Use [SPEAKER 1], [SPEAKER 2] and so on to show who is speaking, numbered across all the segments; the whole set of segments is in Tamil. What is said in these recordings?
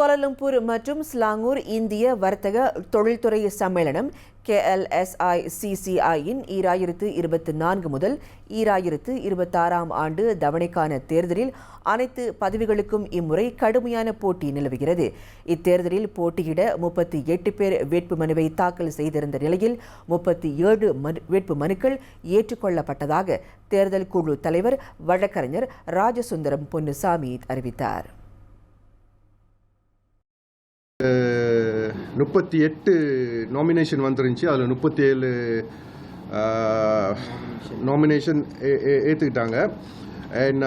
[SPEAKER 1] கோலாலம்பூர் மற்றும் ஸ்லாங்கூர் இந்திய வர்த்தக தொழில்துறை சம்மேளனம் கேஎல்எஸ்ஐசிசிஐயின் ஈராயிரத்து இருபத்தி நான்கு முதல் ஈராயிரத்து இருபத்தாறாம் ஆண்டு தவணைக்கான தேர்தலில் அனைத்து பதவிகளுக்கும் இம்முறை கடுமையான போட்டி நிலவுகிறது. இத்தேர்தலில் போட்டியிட முப்பத்தி எட்டு பேர் வேட்புமனுவை தாக்கல் செய்திருந்த நிலையில் முப்பத்தி ஏழு மனு வேட்பு மனுக்கள் ஏற்றுக்கொள்ளப்பட்டதாக தேர்தல் குழு தலைவர் வழக்கறிஞர் ராஜசுந்தரம் பொன்னுசாமி அறிவித்தார்.
[SPEAKER 2] முப்பத்தி எட்டு நாமினேஷன் வந்துருந்துச்சு. அதில் முப்பத்தி ஏழு நாமினேஷன் ஏற்றுக்கிட்டாங்க அண்ட்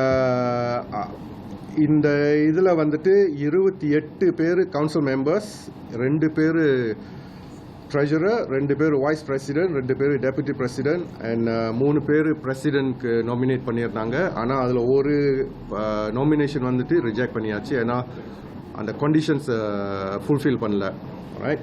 [SPEAKER 2] இந்த இதில் வந்துட்டு இருபத்தி எட்டு பேர் கவுன்சில் மெம்பர்ஸ் ரெண்டு பேர் ட்ரெஷரர் ரெண்டு பேர் வைஸ் பிரசிடென்ட் ரெண்டு பேர் டெபுட்டி பிரசிடென்ட் அண்ட் மூணு பேர் பிரசிடென்ட்க்கு நாமினேட் பண்ணியிருந்தாங்க. ஆனால் அதில் ஒரு நாமினேஷன் வந்துட்டு ரிஜெக்ட் பண்ணியாச்சு. ஏன்னா அந்த கண்டிஷன்ஸை ஃபுல்ஃபில் பண்ணல. right?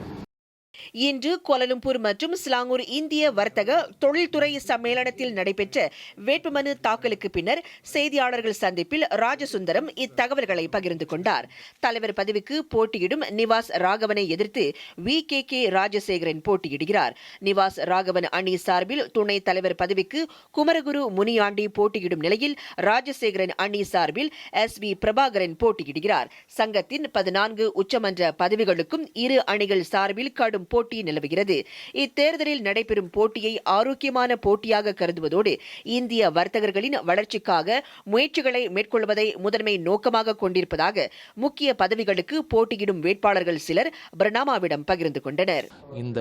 [SPEAKER 1] இன்று கோலலம்பூர் மற்றும் ஸ்லாங்கூர் இந்திய வர்த்தக தொழில்துறை சம்மேளனத்தில் நடைபெற்ற வேட்புமனு தாக்கலுக்கு பின்னர் செய்தியாளர்கள் சந்திப்பில் ராஜசுந்தரம் இத்தகவல்களை பகிர்ந்து கொண்டார். தலைவர் பதவிக்கு போட்டியிடும் நிவாஸ் ராகவனை எதிர்த்து வி கே கே ராஜசேகரன் போட்டியிடுகிறார். நிவாஸ் ராகவன் அணி சார்பில் துணைத் தலைவர் பதவிக்கு குமரகுரு முனியாண்டி போட்டியிடும் நிலையில் ராஜசேகரன் அணி சார்பில் எஸ் வி பிரபாகரன் போட்டியிடுகிறார். சங்கத்தின் பதினான்கு உச்சமன்ற பதவிகளுக்கும் இரு அணிகள் சார்பில் கடும் போட்டி நிலவுகிறது. இத்தேர்தலில் நடைபெறும் போட்டியை ஆரோக்கியமான போட்டியாக கருதுவதோடு இந்திய வர்த்தகர்களின் வளர்ச்சிக்காக முயற்சிகளை மேற்கொள்வதை முதன்மை நோக்கமாக கொண்டிருப்பதாக முக்கிய பதவிகளுக்கு போட்டியிடும் வேட்பாளர்கள் சிலர் பிரணாமாவிடம் பகிர்ந்து கொண்டனர்.
[SPEAKER 3] இந்த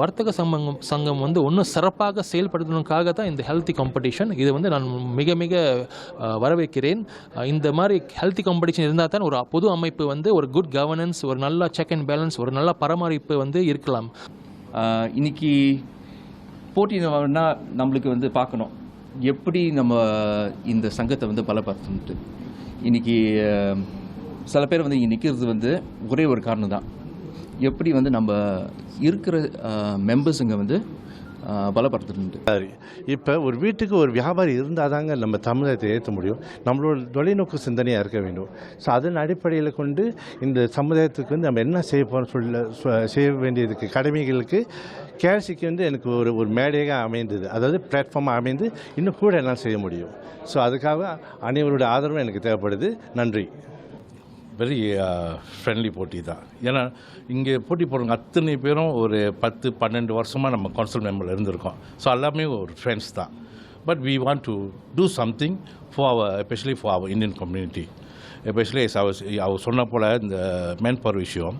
[SPEAKER 3] வர்த்தக சங்கம் சங்கம் வந்து ஒன்றும் சிறப்பாக செயல்படுத்தணுக்காக தான் இந்த ஹெல்த்தி காம்படிஷன் இது வந்து நான் மிக மிக வரவேற்கிறேன். இந்த மாதிரி ஹெல்த்தி காம்படிஷன் இருந்தால் தான் ஒரு பொது அமைப்பு வந்து ஒரு குட் கவர்னன்ஸ் ஒரு நல்ல செக் அண்ட் பேலன்ஸ் ஒரு நல்ல பராமரிப்பு வந்து இருக்கலாம்.
[SPEAKER 4] இன்னைக்கு போட்டினா நம்மளுக்கு வந்து பார்க்கணும். எப்படி நம்ம இந்த சங்கத்தை வந்து பலப்படுத்துன்ட்டு இன்னைக்கு சில பேர் வந்து இங்கே நிற்கிறது வந்து ஒரே ஒரு காரணம் தான் எப்படி வந்து நம்ம இருக்கிற மெம்பர்ஸுங்க வந்து ஆஹ்,
[SPEAKER 5] இப்போ ஒரு வீட்டுக்கு ஒரு வியாபாரி இருந்தால் தாங்க நம்ம சமுதாயத்தை ஏற்ற முடியும். நம்மளோட தொலைநோக்கு சிந்தனையாக இருக்க வேண்டும். ஸோ அதன் அடிப்படையில் கொண்டு இந்த சமுதாயத்துக்கு வந்து நம்ம என்ன செய்ய போகிறோம் சொல்ல செய்ய வேண்டியதுக்கு கடமைகளுக்கு கேசிக்கு வந்து எனக்கு ஒரு ஒரு மேடையாக அமைந்தது. அதாவது பிளாட்ஃபார்மாக அமைந்து இன்னும் கூட என்னால் செய்ய முடியும். ஸோ அதுக்காக அனைவருடைய ஆதரவும் எனக்கு தேவைப்படுது. நன்றி. வெரி ஃப்ரெண்ட்லி uh, போட்டி தான். ஏன்னா இங்கே போட்டி போடுறவங்க அத்தனை பேரும் ஒரு பத்து பன்னெண்டு வருஷமாக நம்ம கவுன்சில் மெம்பரில் இருந்திருக்கோம். ஸோ எல்லாமே ஒரு ஃப்ரெண்ட்ஸ் தான். But we want to do something for our especially for our Indian community especially our அவர் சொன்ன போல் இந்த மேன் பவர் விஷயம்.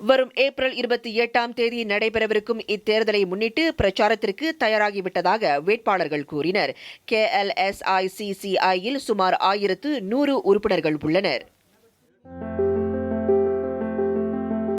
[SPEAKER 1] வரும் ஏப்ரல் இருபத்தி எட்டாம் தேதி நடைபெறவிருக்கும் இத்தேர்தலை முன்னிட்டு பிரச்சாரத்திற்கு தயாராகிவிட்டதாக வேட்பாளர்கள் கூறினர். கே எல் எஸ் ஐ சுமார் ஆயிரத்து நூறு உறுப்பினர்கள் உள்ளனர். Thank you.